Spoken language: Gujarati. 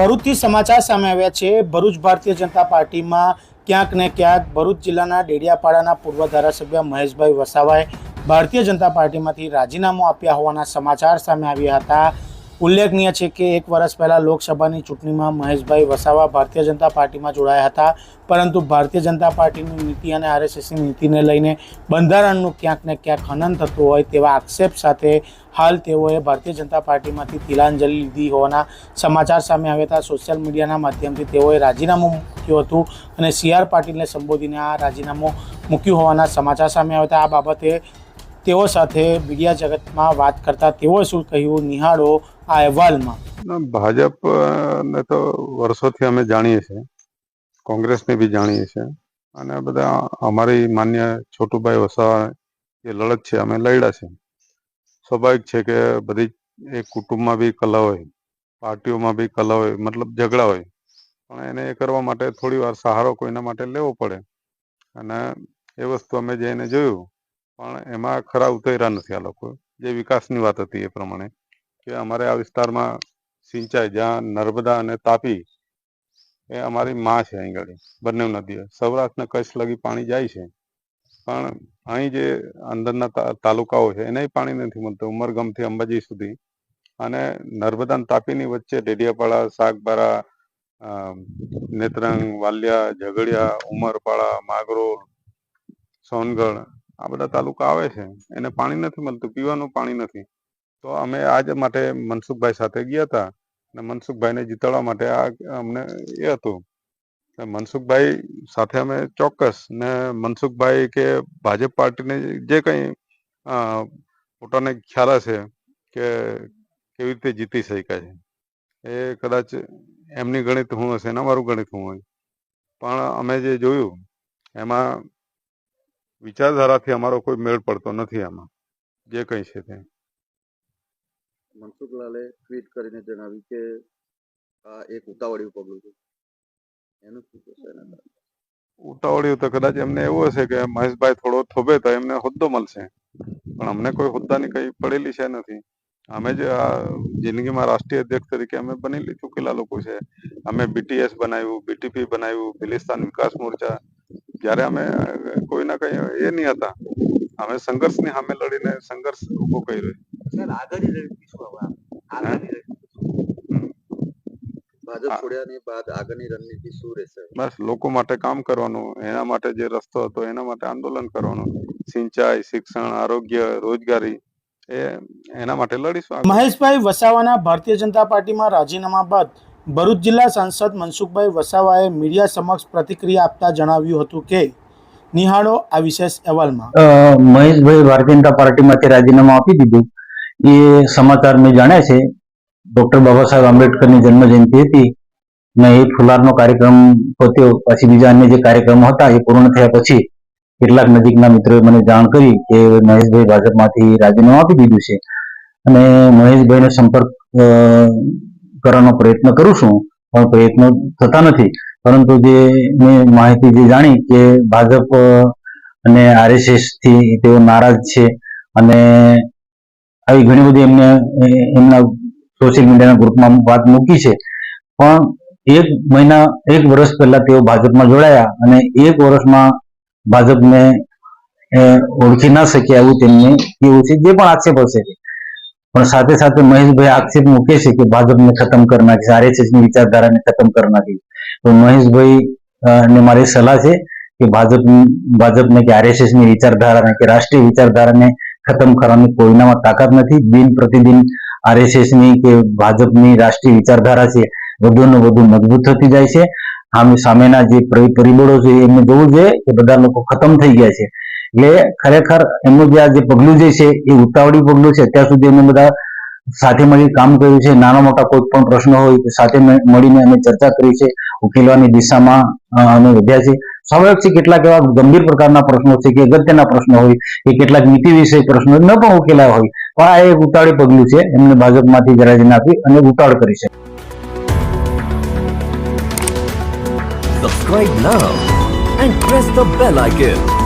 ભરૂચથી સમાચાર સામે આવ્યા છે. ભરૂચ ભારતીય જનતા પાર્ટીમાં ક્યાંક ને ક્યાંક ભરૂચ જિલ્લાના ડેડિયાપાડાના પૂર્વ ધારાસભ્ય મહેશભાઈ વસાવાએ ભારતીય જનતા પાર્ટીમાંથી રાજીનામું આપ્યા હોવાના સમાચાર સામે આવ્યા હતા. ઉલ્લેખનીય છે કે એક વર્ષ પહેલાં લોકસભાની ચૂંટણીમાં મહેશભાઈ વસાવા ભારતીય જનતા પાર્ટીમાં જોડાયા હતા. પરંતુ ભારતીય જનતા પાર્ટીની નીતિ અને આરએસએસની નીતિને લઈને બંધારણનું ક્યાંક ને ક્યાંક હનન થતું હોય તેવા આક્ષેપ સાથે હાલ તેઓએ ભારતીય જનતા પાર્ટીમાંથી તિલાંજલિ લીધી હોવાના સમાચાર સામે આવ્યા હતા. સોશિયલ મીડિયાના માધ્યમથી તેઓએ રાજીનામું મૂક્યું હતું અને સી આર પાટીલને સંબોધીને આ રાજીનામું મૂક્યું હોવાના સમાચાર સામે આવ્યા હતા. આ બાબતે તેઓ સાથે મીડિયા જગતમાં વાત કરતા તેઓએ શું કહ્યું નિહાળો આ અહેવાલમાં. ભાજપ ને તો વર્ષોથી અમે જાણીએ છીએ. કોંગ્રેસને બી જાણીએ છીએ. અને બધા અમારી માન્ય છોટુભાઈ વસાવા જે લડત છે, અમે લડ્યા છે સ્વાભાવિક છે કે બધી એ કુટુંબમાં બી કલા હોય, પાર્ટીઓમાં બી કલા હોય, મતલબ ઝઘડા હોય. પણ એને એ કરવા માટે થોડી વાર સહારો કોઈના માટે લેવો પડે. અને એ વસ્તુ અમે જઈને જોયું. પણ એમાં ખરા ઉતર્યા નથી આ લોકો. જે વિકાસની વાત હતી એ પ્રમાણે કે અમારે આ વિસ્તારમાં સિંચાઈ જ્યાં નર્મદા અને તાપી એ અમારી માં છે અહીં આગળ, બંને નદીઓ. સૌરાષ્ટ્રને કચ્છ લગી પાણી જાય છે. પણ અહીં જે અંદરના તાલુકાઓ છે, એને પાણી નથી મળતું. ઉમરગામથી અંબાજી સુધી. અને નર્મદા તાપીની વચ્ચે ડેડિયાપાડા શાકબારા નેત્રંગ, વાલિયા, ઝઘડિયા, ઉમરપાડા, માગરોળ, સોનગઢ આ બધા તાલુકા આવે છે, એને પાણી નથી મળતું, પીવાનું પાણી નથી. તો અમે આજ માટે મનસુખભાઈ સાથે ગયા હતા અને મનસુખભાઈને જીતાડવા માટે આ અમને એ હતું. મનસુખભાઈ સાથે અમે ચોક્કસ ને મનસુખભાઈ કે ભાજપ પાર્ટીને જે કંઈ પોતાને ખ્યાલ હશે કે કેવી રીતે જીતી શકાય છે. એ કદાચ એમની ગણિત હું હશે ને અમારું ગણિત હું હોય. પણ અમે જે જોયું, એમાં વિચારધારાથી અમારો કોઈ મેળ પડતો નથી આમાં. જે કંઈ છે તે. મનસુખલાલે ટ્વીટ કરીને જણાવ્યું કે આ એક ઉતાવળિયું પગલું છે એનું શું કહેશે ઉતાવળિયું તો કદાચ એમને એવું હશે કે મહેશભાઈ થોડો થોભે તો એમને હોદ્દો મળશે. પણ અમને કોઈ હોદ્દાની કઈ પડેલી છે નથી. અમે જે આ જિંદગીમાં રાષ્ટ્રીય અધ્યક્ષ તરીકે અમે બની ચૂકેલા લોકો છે. અમે બીટીએસ બનાવ્યું બીટીપી બનાવ્યું ભિલિસ્તાન વિકાસ મોરચા જ્યારે અમે કોઈ ના કઈ એ નહીં હતા. અમે સંઘર્ષની સામે લડીને સંઘર્ષ ઊભો કર્યો. બસ લોકો માટે કામ કરવાનું એના માટે જે રસ્તો હતો એના માટે આંદોલન કરવાનું. સિંચાઈ શિક્ષણ આરોગ્ય રોજગારી એ એના માટે લડીશું મહેશભાઈ વસાવાના ભારતીય જનતા પાર્ટીમાં રાજીનામા બાદ ભરૂચ જિલ્લા સાંસદ મનસુખભાઈ વસાવાએ મીડિયા સમક્ષ પ્રતિક્રિયા આપતા જણાવ્યું હતું કે, નિહાળો આ વિશેષ અહેવાલમાં. મહેશભાઈ ભારતીય જનતા પાર્ટીમાંથી રાજીનામું આપી દીધું. એ સમાચાર મેં જાણ્યા છે. ડોક્ટર બાબા સાહેબ આંબેડકરની જન્મ જયંતિ હતી. ને એ ફુલારનો કાર્યક્રમ પત્યો, પછી બીજા અન્ય જે કાર્યક્રમો હતા એ પૂર્ણ થયા પછી કેટલાક નજીકના મિત્રોએ મને જાણ કરી કે મહેશભાઈ ભાજપમાંથી રાજીનામું આપી દીધું છે. અને મહેશભાઈનો સંપર્ક કરવાનો પ્રયત્ન કરું છું, પણ પ્રયત્નો થતા નથી. પરંતુ જે મેં માહિતી જે જાણી કે ભાજપ અને આરએસએસથી તેઓ નારાજ છે અને આવી ઘણી બધી એમને એમના સોશિયલ મીડિયાના ગ્રુપમાં વાત મૂકી છે. પણ એક મહિના, એક વર્ષ પહેલા તેઓ ભાજપમાં જોડાયા અને એક વર્ષમાં ભાજપને ઓળખી ના શક્યા એવું તેમને કેવું છે, જે પણ આક્ષેપ હશે પણ સાથે સાથે મહેશભાઈ આક્ષેપ મૂકે છે કે ભાજપને ખતમ કરી નાખી આરએસએસની વિચારધારાને ખતમ કરી નાખી તો મહેશભાઈ ને મારી સલાહ છે કે ભાજપ, ભાજપને કે આરએસએસની વિચારધારાને કે રાષ્ટ્રીય વિચારધારાને ખતમ કરવાની કોઈનામાં તાકાત નથી. દિન પ્રતિદિન આરએસએસની કે ભાજપની રાષ્ટ્રીય વિચારધારા છે વધુ ને વધુ મજબૂત થતી જાય છે. આમ સામેના જે પરી- પરિબળો છે, એમને જોવું જોઈએ કે બધા લોકો ખતમ થઈ ગયા છે. એટલે ખરેખર એમનું જે આ જે પગલું જે છે, એ ઉતાવળી પગલું છે અત્યાર સુધી અમે બધા સાથે મળી કામ કર્યું છે. નાના મોટા કોઈ પણ પ્રશ્નો હોય સાથે મળીને અમે ચર્ચા કરી છે, ઉકેલવાની દિશામાં અમે વધ્યા છે. સ્વાભાવિક છે કેટલાક એવા ગંભીર પ્રકારના પ્રશ્નો છે કે અગત્યના પ્રશ્નો હોય, કે કેટલાક નીતિ વિષય પ્રશ્નો ન પણ ઉકેલાયા હોય, પણ આ એક ઉતાવળી પગલું છે. એમને ભાજપમાંથી જ નાખી અને ઉતાવળ કરી છે. Subscribe now and press the bell icon.